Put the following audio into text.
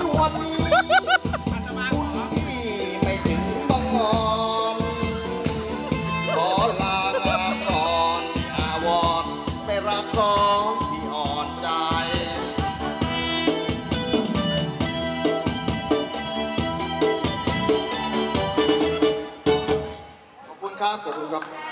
ากวันนี้พี่ไม่ถึงบางงอนขอลางาก่อนอาวรณ์ไปรักร้องที่อ่อนใจ ขอบคุณครับ ขอบคุณครับ